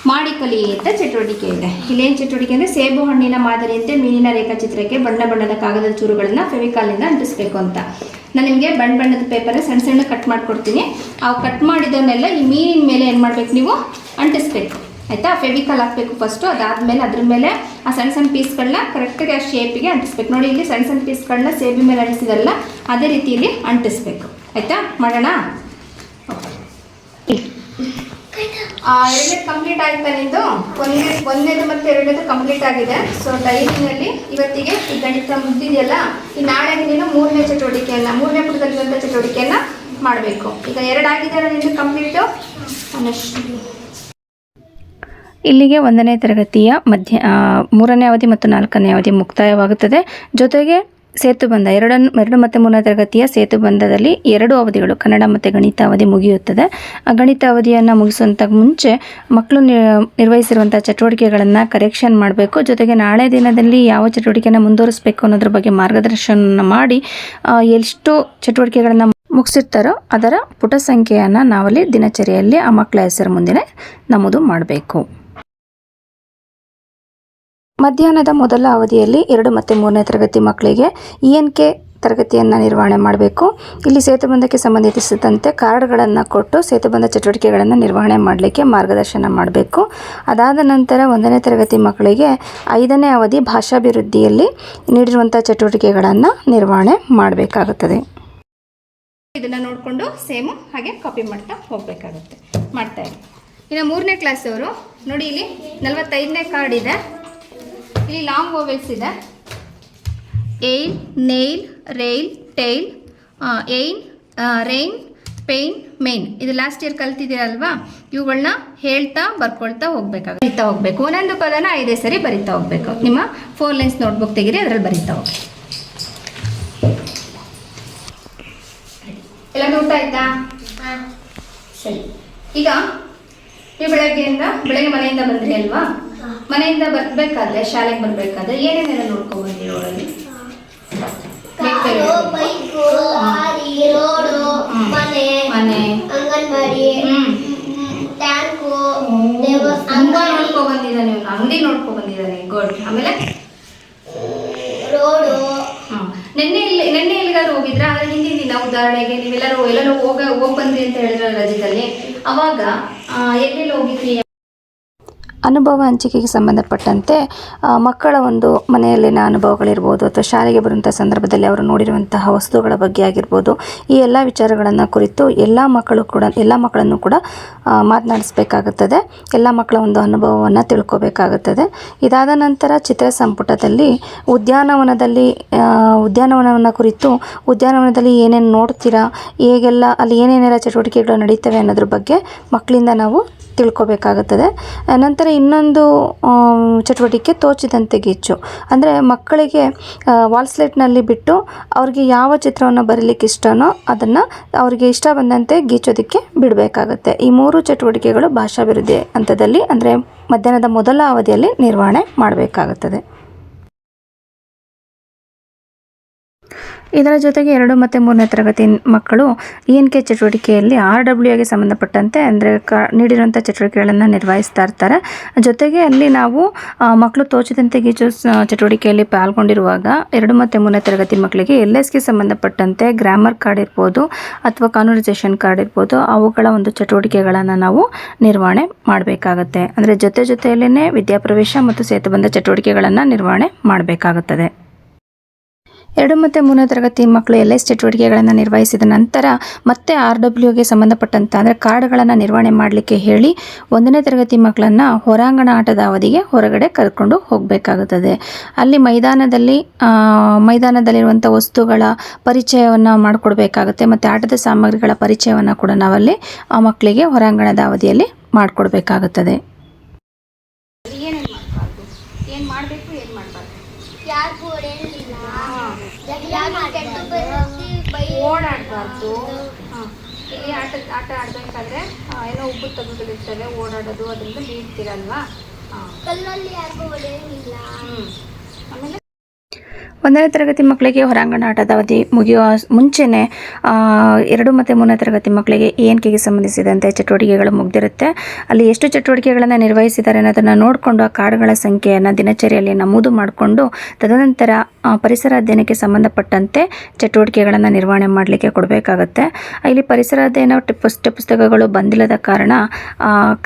[SPEAKER 2] ಮಾಡಿ ಅಂತ ಚಟುವಟಿಕೆ ಇದೆ. ಇಲ್ಲೇನು ಚಟುವಟಿಕೆ ಅಂದರೆ ಸೇಬು ಹಣ್ಣಿನ ಮಾದರಿಯಂತೆ ಮೀನಿನ ರೇಖಾಚಿತ್ರಕ್ಕೆ ಬಣ್ಣ ಬಣ್ಣದ ಕಾಗದದ ಚೂರುಗಳನ್ನು ಫೆವಿಕಾಲ್ನಿಂದ ಅಂಟಿಸ್ಬೇಕು ಅಂತ. ನಾನು ನಿಮಗೆ ಬಣ್ಣ ಬಣ್ಣದ ಪೇಪರ್ ಸಣ್ಣ ಸಣ್ಣ ಕಟ್ ಮಾಡಿಕೊಡ್ತೀನಿ. ಆ ಕಟ್ ಮಾಡಿದವನ್ನೆಲ್ಲ ಈ ಮೀನಿನ ಮೇಲೆ ಏನು ಮಾಡಬೇಕು ನೀವು? ಅಂಟಿಸ್ಬೇಕು. ಆಯಿತಾ? ಫೆವಿಕಾಲ್ ಹಾಕಬೇಕು ಫಸ್ಟು ಅದಾದಮೇಲೆ ಅದ್ರ ಮೇಲೆ ಆ ಸಣ್ಣ ಸಣ್ಣ ಪೀಸ್ಗಳನ್ನ ಕರೆಕ್ಟಾಗಿ ಆ ಶೇಪಿಗೆ ಅಂಟಿಸ್ಬೇಕು. ನೋಡಿ, ಇಲ್ಲಿ ಸಣ್ಣ ಸಣ್ಣ ಪೀಸ್ಗಳನ್ನ ಸೇಬಿ ಮೇಲೆ ಅಂಟಿಸಿದಲ್ಲ, ಅದೇ ರೀತಿಯಲ್ಲಿ ಅಂಟಿಸ್ಬೇಕು. ಆಯಿತಾ? ಮಾಡೋಣ? ಎರಡನೇದು ಕಂಪ್ಲೀಟ್ ಆಯ್ತಾ ನಿಂದು ಒಂದೇ ಒಂದನೇದು ಮತ್ತು ಎರಡನೇದು ಕಂಪ್ಲೀಟ್ ಆಗಿದೆ. ಸೊ ಡೈರಿನಲ್ಲಿ ಇವತ್ತಿಗೆ ಈ ಗಣಿತ ಮುಗ್ದಿದೆಯಲ್ಲ, ಈ ನಾಳೆ ನೀನು ಮೂರನೇ ಚಟುವಟಿಕೆಯನ್ನು, ಮೂರನೇ ಪುಟದಲ್ಲಿರುವಂಥ ಚಟುವಟಿಕೆಯನ್ನು ಮಾಡಬೇಕು. ಈಗ ಎರಡಾಗಿದೆ ನಿಂದು ಕಂಪ್ಲೀಟು
[SPEAKER 1] ಇಲ್ಲಿಗೆ ಒಂದನೇ ತರಗತಿಯ ಮಧ್ಯ ಮೂರನೇ ಅವಧಿ ಮತ್ತು ನಾಲ್ಕನೇ ಅವಧಿ ಮುಕ್ತಾಯವಾಗುತ್ತದೆ. ಜೊತೆಗೆ ಸೇತುಬಂಧ ಎರಡನ್ನು ಎರಡು ಮತ್ತು ಮೂರನೇ ತರಗತಿಯ ಸೇತುಬಂಧದಲ್ಲಿ ಎರಡು ಅವಧಿಗಳು, ಕನ್ನಡ ಮತ್ತು ಗಣಿತ ಅವಧಿ ಮುಗಿಯುತ್ತದೆ. ಆ ಗಣಿತ ಅವಧಿಯನ್ನು ಮುಗಿಸುವಂಥ ಮುಂಚೆ ಮಕ್ಕಳು ನಿರ್ವಹಿಸಿರುವಂಥ ಚಟುವಟಿಕೆಗಳನ್ನು ಕರೆಕ್ಷನ್ ಮಾಡಬೇಕು. ಜೊತೆಗೆ ನಾಳೆ ದಿನದಲ್ಲಿ ಯಾವ ಚಟುವಟಿಕೆಯನ್ನು ಮುಂದುವರಿಸಬೇಕು ಅನ್ನೋದ್ರ ಬಗ್ಗೆ ಮಾರ್ಗದರ್ಶನ ಮಾಡಿ ಎಷ್ಟು ಚಟುವಟಿಕೆಗಳನ್ನು ಮುಗಿಸಿರ್ತಾರೋ ಅದರ ಪುಟ ಸಂಖ್ಯೆಯನ್ನು ನಾವಲ್ಲಿ ದಿನಚರಿಯಲ್ಲಿ ಆ ಮಕ್ಕಳ ಹೆಸರು ಮುಂದಿನ ನಮೂದು ಮಾಡಬೇಕು. ಮಧ್ಯಾಹ್ನದ ಮೊದಲ ಅವಧಿಯಲ್ಲಿ ಎರಡು ಮತ್ತು ಮೂರನೇ ತರಗತಿ ಮಕ್ಕಳಿಗೆ ಇ ಎನ್ ಕೆ ತರಗತಿಯನ್ನು ನಿರ್ವಹಣೆ ಮಾಡಬೇಕು. ಇಲ್ಲಿ ಸೇತುಬಂಧಕ್ಕೆ ಸಂಬಂಧಿಸಿದಂತೆ ಕಾರ್ಡ್ಗಳನ್ನು ಕೊಟ್ಟು ಸೇತುಬಂಧ ಚಟುವಟಿಕೆಗಳನ್ನು ನಿರ್ವಹಣೆ ಮಾಡಲಿಕ್ಕೆ ಮಾರ್ಗದರ್ಶನ ಮಾಡಬೇಕು. ಅದಾದ ನಂತರ ಒಂದನೇ ತರಗತಿ ಮಕ್ಕಳಿಗೆ ಐದನೇ ಅವಧಿ ಭಾಷಾಭಿವೃದ್ಧಿಯಲ್ಲಿ ನೀಡಿರುವಂಥ ಚಟುವಟಿಕೆಗಳನ್ನು ನಿರ್ವಹಣೆ ಮಾಡಬೇಕಾಗುತ್ತದೆ.
[SPEAKER 2] ಇದನ್ನು ನೋಡಿಕೊಂಡು ಸೇಮು ಹಾಗೆ ಕಾಪಿ ಮಾಡ್ತಾ ಹೋಗಬೇಕಾಗುತ್ತೆ. ಮಾಡ್ತಾ ಇನ್ನು ಮೂರನೇ ಕ್ಲಾಸ್ ಅವರು, ನೋಡಿ ಇಲ್ಲಿ ನಲವತ್ತೈದನೇ ಕಾರ್ಡ್ ಇದೆ. ಇಲ್ಲಿ ಲಾಂಗ್ ಓವೆಲ್ಸ್ ಇದೆ. ಏಲ್ ನೇಲ್ ರೈಲ್ ಟೈಲ್ ಏನ್ ರೈನ್ ಪೇನ್ ಮೇನ್ ಇದು ಲಾಸ್ಟ್ ಇಯರ್ ಕಲ್ತಿದ್ದೀರಲ್ವಾ? ಇವುಗಳನ್ನ ಹೇಳ್ತಾ ಬರ್ಕೊಳ್ತಾ ಹೋಗ್ಬೇಕಾಗುತ್ತೆ. ಬರಿತಾ ಹೋಗ್ಬೇಕು. ಒಂದೊಂದು ಪದನ ಐದೇ ಸರಿ ಬರಿತಾ ಹೋಗ್ಬೇಕು. ನಿಮ್ಮ ಫೋರ್ ಲೈನ್ಸ್ ನೋಟ್ಬುಕ್ ತೆಗೀರಿ ಅದರಲ್ಲಿ ಬರಿತಾ ಹೋಗಿ ಎಲ್ಲ ನೋಡ್ತಾ ಆಯ್ತಾ ಸರಿ. ಈಗ ನೀವು ಬೆಳಗ್ಗೆಯಿಂದ ಬೆಳಗ್ಗೆ ಮನೆಯಿಂದ ಬಂದ್ರಿ ಅಲ್ವಾ? ಮನೆಯಿಂದ ಬರ್ಬೇಕಾದ್ರೆ ಶಾಲೆಗೆ ಬರ್ಬೇಕಾದ್ರೆ ಏನೇನೆಲ್ಲ ನೋಡ್ಕೊಂಡ್ ಬಂದ್ರಿ ರೋಡಲ್ಲಿ
[SPEAKER 3] ಮನೆ ಅಂಗನವಾಡಿ ಟ್ಯಾಂಕು
[SPEAKER 2] ತುಂಬಾ
[SPEAKER 3] ದೇವಸ್ಥಾನ.
[SPEAKER 2] ನೋಡ್ಕೊ ಬಂದಿದ್ದಾನೆ ಇವನು ಅಂಗಡಿ ನೋಡ್ಕೊ ಬಂದಿದ್ದಾನೆ ಗುಡ್ ಆಮೇಲೆ?
[SPEAKER 3] ರೋಡು.
[SPEAKER 2] ನಿನ್ನೆ ಇಲ್ಲಿ ನಿನ್ನೆ ಎಲ್ಲಿಗಾದ್ರು ಹೋಗಿದ್ರ? ಅಂದ್ರೆ ಹಿಂದಿನ ದಿನ ಉದಾಹರಣೆಗೆ ನೀವೆಲ್ಲರೂ ಎಲ್ಲರೂ ಹೋಗ ಹೋಗ್ ಬಂದ್ರಿ ಅಂತ ಹೇಳಿದ್ರ ರಜದಲ್ಲಿ. ಅವಾಗ ಎಲ್ಲೆಲ್ಲಿ ಹೋಗಿದ್ರಿ?
[SPEAKER 1] ಅನುಭವ ಹಂಚಿಕೆಗೆ ಸಂಬಂಧಪಟ್ಟಂತೆ ಮಕ್ಕಳ ಒಂದು ಮನೆಯಲ್ಲಿನ ಅನುಭವಗಳಿರ್ಬೋದು ಅಥವಾ ಶಾಲೆಗೆ ಬರುವಂಥ ಸಂದರ್ಭದಲ್ಲಿ ಅವರು ನೋಡಿರುವಂತಹ ವಸ್ತುಗಳ ಬಗ್ಗೆ ಆಗಿರ್ಬೋದು, ಈ ಎಲ್ಲ ವಿಚಾರಗಳನ್ನು ಕುರಿತು ಎಲ್ಲ ಮಕ್ಕಳು ಕೂಡ, ಎಲ್ಲ ಮಕ್ಕಳನ್ನು ಕೂಡ ಮಾತನಾಡಿಸ್ಬೇಕಾಗುತ್ತದೆ. ಎಲ್ಲ ಮಕ್ಕಳ ಒಂದು ಅನುಭವವನ್ನು ತಿಳ್ಕೊಬೇಕಾಗುತ್ತದೆ. ಇದಾದ ನಂತರ ಚಿತ್ರ ಸಂಪುಟದಲ್ಲಿ ಉದ್ಯಾನವನದಲ್ಲಿ ಉದ್ಯಾನವನವನ್ನ ಕುರಿತು ಉದ್ಯಾನವನದಲ್ಲಿ ಏನೇನು ನೋಡ್ತೀರಾ, ಹೇಗೆಲ್ಲ, ಅಲ್ಲಿ ಏನೇನೆಲ್ಲ ಚಟುವಟಿಕೆಗಳು ನಡೀತವೆ ಅನ್ನೋದ್ರ ಬಗ್ಗೆ ಮಕ್ಕಳಿಂದ ನಾವು ತಿಳ್ಕೊಬೇಕಾಗುತ್ತದೆ. ನಂತರ ಇನ್ನೊಂದು ಚಟುವಟಿಕೆ ತೋಚಿದಂತೆ ಗೀಚು ಅಂದರೆ ಮಕ್ಕಳಿಗೆ ವಾಲ್ ಸ್ಲೇಟ್ನಲ್ಲಿ ಬಿಟ್ಟು ಅವ್ರಿಗೆ ಯಾವ ಚಿತ್ರವನ್ನು ಬರೀಲಿಕ್ಕೆ ಇಷ್ಟನೋ ಅದನ್ನು ಅವರಿಗೆ ಇಷ್ಟ ಬಂದಂತೆ ಗೀಚೋದಕ್ಕೆ ಬಿಡಬೇಕಾಗುತ್ತೆ. ಈ ಮೂರು ಚಟುವಟಿಕೆಗಳು ಭಾಷಾಭಿವೃದ್ಧಿ ಹಂತದಲ್ಲಿ ಅಂದರೆ ಮಧ್ಯಾಹ್ನದ ಮೊದಲ ಅವಧಿಯಲ್ಲಿ ನಿರ್ವಹಣೆ ಮಾಡಬೇಕಾಗುತ್ತದೆ. ಇದರ ಜೊತೆಗೆ ಎರಡು ಮತ್ತು ಮೂರನೇ ತರಗತಿ ಮಕ್ಕಳು ಇ ಎನ್ ಕೆ ಚಟುವಟಿಕೆಯಲ್ಲಿ ಆರ್ ಡಬ್ಲ್ಯೂ ಎಗೆ ಸಂಬಂಧಪಟ್ಟಂತೆ ಅಂದರೆ ಕ ನೀಡಿರುವಂಥ ಚಟುವಟಿಕೆಗಳನ್ನು ನಿರ್ವಹಿಸ್ತಾ ಇರ್ತಾರೆ. ಜೊತೆಗೆ ಅಲ್ಲಿ ನಾವು ಮಕ್ಕಳು ತೋಚದಂತೆ ಗೀಚು ಚಟುವಟಿಕೆಯಲ್ಲಿ ಪಾಲ್ಗೊಂಡಿರುವಾಗ ಎರಡು ಮತ್ತು ಮೂರನೇ ತರಗತಿ ಮಕ್ಕಳಿಗೆ ಎಲ್ ಎಸ್ಗೆ ಸಂಬಂಧಪಟ್ಟಂತೆ ಗ್ರಾಮರ್ ಕಾರ್ಡ್ ಇರ್ಬೋದು ಅಥವಾ ಕಾನ್ವರ್ಸೇಷನ್ ಕಾರ್ಡ್ ಇರ್ಬೋದು ಅವುಗಳ ಒಂದು ಚಟುವಟಿಕೆಗಳನ್ನು ನಾವು ನಿರ್ವಹಣೆ ಮಾಡಬೇಕಾಗತ್ತೆ. ಅಂದರೆ ಜೊತೆ ಜೊತೆಯಲ್ಲೇ ವಿದ್ಯಾಪ್ರವೇಶ ಮತ್ತು ಸೇತುಬಂಧ ಚಟುವಟಿಕೆಗಳನ್ನು ನಿರ್ವಹಣೆ ಮಾಡಬೇಕಾಗುತ್ತದೆ. ಎರಡು ಮತ್ತು ಮೂರನೇ ತರಗತಿ ಮಕ್ಕಳು ಎಲ್ ಎಸ್ ಚಟುವಟಿಕೆಗಳನ್ನು ನಿರ್ವಹಿಸಿದ ನಂತರ ಮತ್ತೆ ಆರ್ ಡಬ್ಲ್ಯೂಗೆ ಸಂಬಂಧಪಟ್ಟಂತ ಅಂದರೆ ಕಾರ್ಡ್ಗಳನ್ನು ನಿರ್ವಹಣೆ ಮಾಡಲಿಕ್ಕೆ ಹೇಳಿ ಒಂದನೇ ತರಗತಿ ಮಕ್ಕಳನ್ನು ಹೊರಾಂಗಣ ಆಟದ ಅವಧಿಗೆ ಹೊರಗಡೆ ಕರ್ಕೊಂಡು ಹೋಗಬೇಕಾಗುತ್ತದೆ. ಅಲ್ಲಿ ಮೈದಾನದಲ್ಲಿ ಮೈದಾನದಲ್ಲಿರುವಂಥ ವಸ್ತುಗಳ ಪರಿಚಯವನ್ನು ಮಾಡಿಕೊಡ್ಬೇಕಾಗುತ್ತೆ ಮತ್ತು ಆಟದ ಸಾಮಗ್ರಿಗಳ ಪರಿಚಯವನ್ನು ಕೂಡ ನಾವಲ್ಲಿ ಆ ಮಕ್ಕಳಿಗೆ ಹೊರಾಂಗಣದ ಅವಧಿಯಲ್ಲಿ ಮಾಡಿಕೊಡ್ಬೇಕಾಗುತ್ತದೆ
[SPEAKER 2] ಏನೇನು ಮಾಡಬಾರ್ದು ಏನು ಮಾಡಬೇಕು ಏನು ಮಾಡಬಾರ್ದು
[SPEAKER 3] ಯಾರಿಗೂ ಹೊಡೆಯಲಿಲ್ಲ ಯಾರು ಕೆಟ್ಟು ಬರೋಸಿ ಬೈ
[SPEAKER 2] ಓಡಾಡಬಾರ್ದು ಹಾಂ. ಇಲ್ಲಿ ಆಟ ಆಟ ಆಡಬೇಕಾದ್ರೆ ಏನೋ ಉಬ್ಬು ತಗ್ಗುಗಳಿರ್ತವೆ ಓಡಾಡೋದು ಅದರಿಂದ ಬೀಳ್ತೀರಲ್ವಾ?
[SPEAKER 3] ಕಲ್ಲಲ್ಲಿ ಯಾರಿಗೂ ಹೊಡೆಯಲಿಲ್ಲ
[SPEAKER 2] ಆಮೇಲೆ
[SPEAKER 1] ಒಂದನೇ ತರಗತಿ ಮಕ್ಕಳಿಗೆ ಹೊರಾಂಗಣ ಆಟದ ಅವಧಿ ಮುಗಿಯುವ ಮುಂಚೆನೇ ಆ, ಎರಡು ಮತ್ತು ಮೂರನೇ ತರಗತಿ ಮಕ್ಕಳಿಗೆ ಎ ಎನ್ ಕೆಗೆ ಸಂಬಂಧಿಸಿದಂತೆ ಚಟುವಟಿಕೆಗಳು ಮುಗ್ದಿರುತ್ತೆ. ಅಲ್ಲಿ ಎಷ್ಟು ಚಟುವಟಿಕೆಗಳನ್ನು ನಿರ್ವಹಿಸಿದ್ದಾರೆ ಅನ್ನೋದನ್ನು ನೋಡಿಕೊಂಡು ಆ ಕಾರ್ಡ್ಗಳ ಸಂಖ್ಯೆಯನ್ನು ದಿನಚರಿಯಲ್ಲಿ ನಮೂದು ಮಾಡಿಕೊಂಡು ತದನಂತರ ಪರಿಸರ ಅಧ್ಯಯನಕ್ಕೆ ಸಂಬಂಧಪಟ್ಟಂತೆ ಚಟುವಟಿಕೆಗಳನ್ನು ನಿರ್ವಹಣೆ ಮಾಡಲಿಕ್ಕೆ ಕೊಡಬೇಕಾಗುತ್ತೆ. ಇಲ್ಲಿ ಪರಿಸರ ಅಧ್ಯಯನ ಪುಸ್ತ ಪುಸ್ತಕಗಳು ಬಂದಿಲ್ಲದ ಕಾರಣ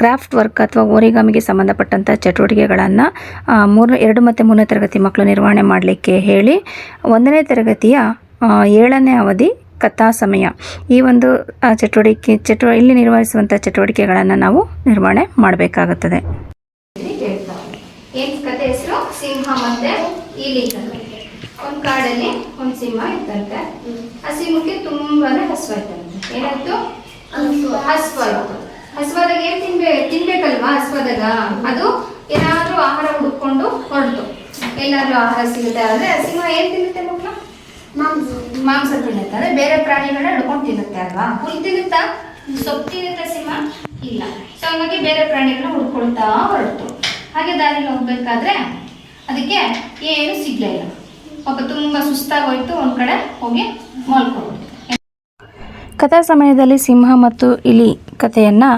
[SPEAKER 1] ಕ್ರಾಫ್ಟ್ ವರ್ಕ್ ಅಥವಾ ಓರಿಗಾಮಿಗೆ ಸಂಬಂಧಪಟ್ಟಂಥ ಚಟುವಟಿಕೆಗಳನ್ನು ಮೂರು ಎರಡು ಮತ್ತು ಮೂರನೇ ತರಗತಿ ಮಕ್ಕಳು ನಿರ್ವಹಣೆ ಮಾಡಲಿಕ್ಕೆ ಹೇಳಿ, ಒಂದನೇ ತರಗತಿಯ ಏಳನೇ ಅವಧಿ ಕಥಾ ಸಮಯ. ಈ ಒಂದು ಚಟುವಟಿಕೆ ಚಟುವ ಇಲ್ಲಿ ನಿರ್ವಹಿಸುವಂಥ ಚಟುವಟಿಕೆಗಳನ್ನು ನಾವು ನಿರ್ವಹಣೆ ಮಾಡಬೇಕಾಗುತ್ತದೆ.
[SPEAKER 2] ಏನ್ ಕತೆ ಹೆಸರು? ಸಿಂಹ ಮತ್ತೆ ಇಲಿ ಒಂದು ಕಾಡಲ್ಲಿ ಒಂದು ಸಿಂಹ ಇತ್ತಂತೆ ಆ ಸಿಂಹಕ್ಕೆ ತುಂಬಾನೇ ಹಸುವಾಯ್ತಂತೆ ಏನಾಯ್ತು? ಹಸುವಾಯ್ತು ಹಸುವಾದಾಗ ಏನ್ ತಿನ್ಬೇ ತಿನ್ಬೇಕಲ್ವಾ ಹಸುವಾದಾಗ? ಅದು ಏನಾದ್ರೂ ಆಹಾರ ಹುಡ್ಕೊಂಡು ಹೊರಟು. ಎಲ್ಲಾದ್ರೂ ಆಹಾರ ಸಿಗುತ್ತೆ ಆದ್ರೆ ಆ ಸಿಂಹ ಏನ್ ತಿನ್ನುತ್ತೆ ಮಕ್ಕಳು ಮಾಂಸ. ತಿನ್ನುತ್ತೆ ಅಂದ್ರೆ ಬೇರೆ ಪ್ರಾಣಿಗಳನ್ನ ಹಿಡ್ಕೊಂಡು ತಿನ್ನುತ್ತೆ ಅಲ್ವಾ? ಹುಲ್ ತಿನ್ನುತ್ತಾ? ಸೊಪ್ಪು ತಿನ್ನುತ್ತಾ ಸಿಂಹ? ಇಲ್ಲ. ಸೊ ಹಂಗಾಗಿ ಬೇರೆ ಪ್ರಾಣಿಗಳನ್ನ ಹುಡ್ಕೊಳ್ತಾ ಹೊರಟು. ಹಾಗೆ ದಾರಿಲಿ ಹೋಗ್ಬೇಕಾದ್ರೆ ಅದಕ್ಕೆ ಏನು ಸಿಗ್ಲೇ ಇಲ್ಲ. ಪಾಪ ತುಂಬಾ ಸುಸ್ತಾಗೋಯ್ತು, ಒಂದ್ ಕಡೆ ಹೋಗಿ ಮಲ್ಕೊಂಡು
[SPEAKER 1] ಕಥಾ ಸಮಯದಲ್ಲಿ ಸಿಂಹ ಮತ್ತು ಇಲಿ ಕಥೆಯನ್ನು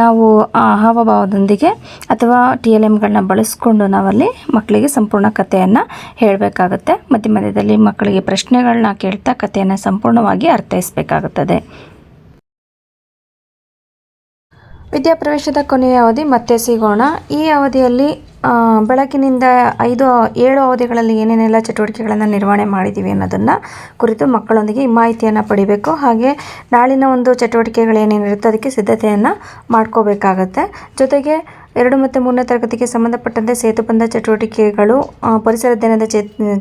[SPEAKER 1] ನಾವು ಆ ಹಾವಭಾವದೊಂದಿಗೆ ಅಥವಾ ಟಿ ಎಲ್ ಎಮ್ಗಳನ್ನ ಬಳಸ್ಕೊಂಡು ನಾವಲ್ಲಿ ಮಕ್ಕಳಿಗೆ ಸಂಪೂರ್ಣ ಕಥೆಯನ್ನು ಹೇಳಬೇಕಾಗುತ್ತೆ. ಮಧ್ಯ ಮಧ್ಯದಲ್ಲಿ ಮಕ್ಕಳಿಗೆ ಪ್ರಶ್ನೆಗಳನ್ನ ಕೇಳ್ತಾ ಕಥೆಯನ್ನು ಸಂಪೂರ್ಣವಾಗಿ ಅರ್ಥೈಸಬೇಕಾಗುತ್ತದೆ. ವಿದ್ಯಾಪ್ರವೇಶದ ಕೊನೆಯ ಅವಧಿ ಮತ್ತೆ ಸಿಗೋಣ. ಈ ಅವಧಿಯಲ್ಲಿ ಆ, ಬೆಳಗಿನಿಂದ ಐದು ಏಳು ಅವಧಿಗಳಲ್ಲಿ ಏನೇನೆಲ್ಲ ಚಟುವಟಿಕೆಗಳನ್ನು ನಿರ್ವಹಣೆ ಮಾಡಿದ್ದೀವಿ ಅನ್ನೋದನ್ನು ಕುರಿತು ಮಕ್ಕಳೊಂದಿಗೆ ಮಾಹಿತಿಯನ್ನು ಪಡಿಬೇಕು. ಹಾಗೆ ನಾಳಿನ ಒಂದು ಚಟುವಟಿಕೆಗಳೇನೇನಿರುತ್ತೆ ಅದಕ್ಕೆ ಸಿದ್ಧತೆಯನ್ನು ಮಾಡ್ಕೋಬೇಕಾಗತ್ತೆ. ಜೊತೆಗೆ ಎರಡು ಮತ್ತು ಮೂರನೇ ತರಗತಿಗೆ ಸಂಬಂಧಪಟ್ಟಂತೆ ಸೇತುಬಂಧ ಚಟುವಟಿಕೆಗಳು ಪರಿಸರ ದಿನದ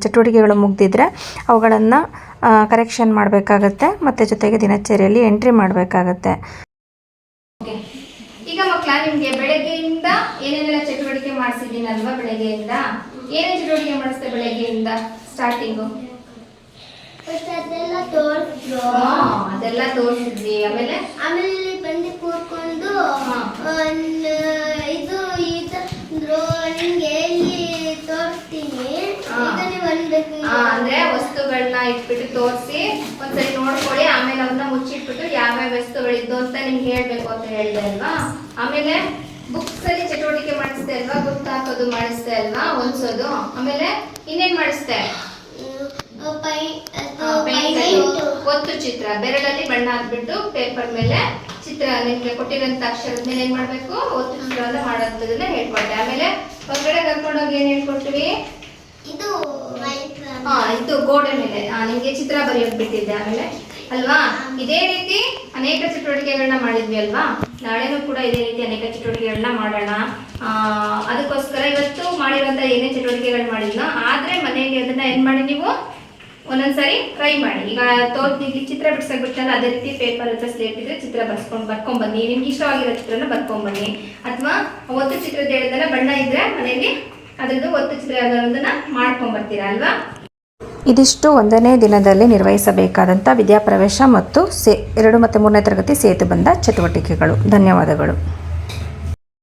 [SPEAKER 1] ಚಟುವಟಿಕೆಗಳು ಮುಗ್ದಿದ್ರೆ ಅವುಗಳನ್ನು ಕರೆಕ್ಷನ್ ಮಾಡಬೇಕಾಗತ್ತೆ. ಮತ್ತು ಜೊತೆಗೆ ದಿನಚರಿಯಲ್ಲಿ ಎಂಟ್ರಿ ಮಾಡಬೇಕಾಗತ್ತೆ.
[SPEAKER 2] ಈಗ ಮಕ್ಕಳ ನಿಮಗೆ ಚಟುವಟಿಕೆ ಮಾಡಿಸಿದ್ದೀನಲ್ವಾ ಬೆಳಗ್ಗೆಯಿಂದ? ಏನೇ ಚಟುವಟಿಕೆ ಮಾಡಿಸ್ತೇವೆ ಬೆಳಗ್ಗೆಯಿಂದ ಸ್ಟಾರ್ಟಿಂಗು
[SPEAKER 3] ಫಸ್ಟ್ ಅದೆಲ್ಲ ತೋರಿಸಿದ್ರು.
[SPEAKER 2] ಅದೆಲ್ಲ ತೋರಿಸಿದ್ವಿ. ಆಮೇಲೆ?
[SPEAKER 3] ಆಮೇಲೆ ಇಲ್ಲಿ ಬಂದು ಕೂತ್ಕೊಂಡು ಇದು ನಿಮ್ಗೆ ಇಲ್ಲಿ ತೋರಿಸ್ತೀನಿ.
[SPEAKER 2] ಅಂದ್ರೆ ವಸ್ತುಗಳನ್ನ ಇಟ್ಬಿಟ್ಟು ತೋರಿಸಿ ಒಂದ್ಸರಿ ನೋಡ್ಕೊಳ್ಳಿ. ಆಮೇಲೆ ಅವನ್ನ ಮುಚ್ಚಿಟ್ಬಿಟ್ಟು ಯಾವ್ಯಾವ ವಸ್ತುಗಳಿದ್ದು ಅಂತ ನಿಮ್ಗೆ ಹೇಳ್ಬೇಕು ಅಂತ ಹೇಳಿದೆ ಅಲ್ವಾ? ಆಮೇಲೆ ಬುಕ್ಸ್ ಚಟುವಟಿಕೆ ಮಾಡಿಸ್ದೆ ಅಲ್ವಾ? ಗುರ್ತು ಹಾಕೋದು ಮಾಡಿಸ್ದೆ ಅಲ್ವಾ? ಹೊಲ್ಸೋದು. ಆಮೇಲೆ ಇನ್ನೇನ್ ಮಾಡಿಸ್ದೆ? ಆ, ಒತ್ತು ಚಿತ್ರ. ಬೆರಳಲ್ಲಿ ಬಣ್ಣ ಹಾಕ್ಬಿಟ್ಟು ಪೇಪರ್ ಮೇಲೆ ಚಿತ್ರ ನಿಮ್ಗೆ ಕೊಟ್ಟಿರೋಂತ ಅಕ್ಷರದ ಮೇಲೆ ಏನ್ ಮಾಡ್ಬೇಕು? ಒತ್ತು ಚಿತ್ರವನ್ನ ಮಾಡೋದನ್ನ ಹೇಳ್ಕೊಟ್ಟೆ ಆಮೇಲೆ ಹೊರಗಡೆ ಕರ್ಕೊಂಡೋಗಿ ಏನ್ ಹೇಳ್ಕೊಟ್ವಿ?
[SPEAKER 3] ಇದು
[SPEAKER 2] ಹಾ ಇದು ಗೋಡೆ ಮೇಲೆ. ನಿಮ್ಗೆ ಚಿತ್ರ ಬರೆಯೋಕ್ ಬಿಟ್ಟಿದ್ದೆ ಆಮೇಲೆ. ಅಲ್ವಾ? ಇದೇ ರೀತಿ ಅನೇಕ ಚಟುವಟಿಕೆಗಳನ್ನ ಮಾಡಿದ್ವಿ ಅಲ್ವಾ? ನಾಳೆನೂ ಕೂಡ ಇದೇ ರೀತಿ ಅನೇಕ ಚಟುವಟಿಕೆಗಳನ್ನ ಮಾಡೋಣ. ಅದಕ್ಕೋಸ್ಕರ ಇವತ್ತು ಮಾಡಿರುವಂತ ಏನೇ ಚಟುವಟಿಕೆಗಳು ಮಾಡಿದ್ನ ಆದ್ರೆ ಮನೆಯಲ್ಲಿ ಅದನ್ನ ಏನ್ ಮಾಡಿ ನೀವು ಒಂದೊಂದ್ಸರಿ ಟ್ರೈ ಮಾಡಿ. ಈಗ ತೋರ್ ಇಲ್ಲಿ ಚಿತ್ರ ಬಿಡ್ಸಕ್ ಬಿಟ್ಟಲ್ಲ ಅದೇ ರೀತಿ ಪೇಪರ್ ಹತ್ರ ಸ್ಲೇಟ್ ಇದ್ರೆ ಚಿತ್ರ ಬರ್ಸ್ಕೊಂಡು ಬರ್ಕೊಂಡ್ ಬನ್ನಿ. ನಿಮ್ಗೆ ಇಷ್ಟವಾಗಿರೋ ಚಿತ್ರನ ಬರ್ಕೊಂಡ್ ಬನ್ನಿ. ಅಥವಾ ಒತ್ತು ಚಿತ್ರದ ಹೇಳಿದ್ರೆ ಬಣ್ಣ ಇದ್ರೆ ಮನೆಯಲ್ಲಿ ಅದ್ರದ್ದು ಒತ್ತು ಚಿತ್ರ ಯಾವ್ದಾರೋದನ್ನ ಮಾಡ್ಕೊಂಡ್ ಬರ್ತೀರಾ ಅಲ್ವಾ?
[SPEAKER 1] ಇದಿಷ್ಟು ಒಂದನೇ ದಿನದಲ್ಲಿ ನಿರ್ವಹಿಸಬೇಕಾದಂಥ ವಿದ್ಯಾಪ್ರವೇಶ ಮತ್ತು ಸೇ ಎರಡು ಮತ್ತು ಮೂರನೇ ತರಗತಿ ಸೇತುಬಂಧ ಚಟುವಟಿಕೆಗಳು. ಧನ್ಯವಾದಗಳು.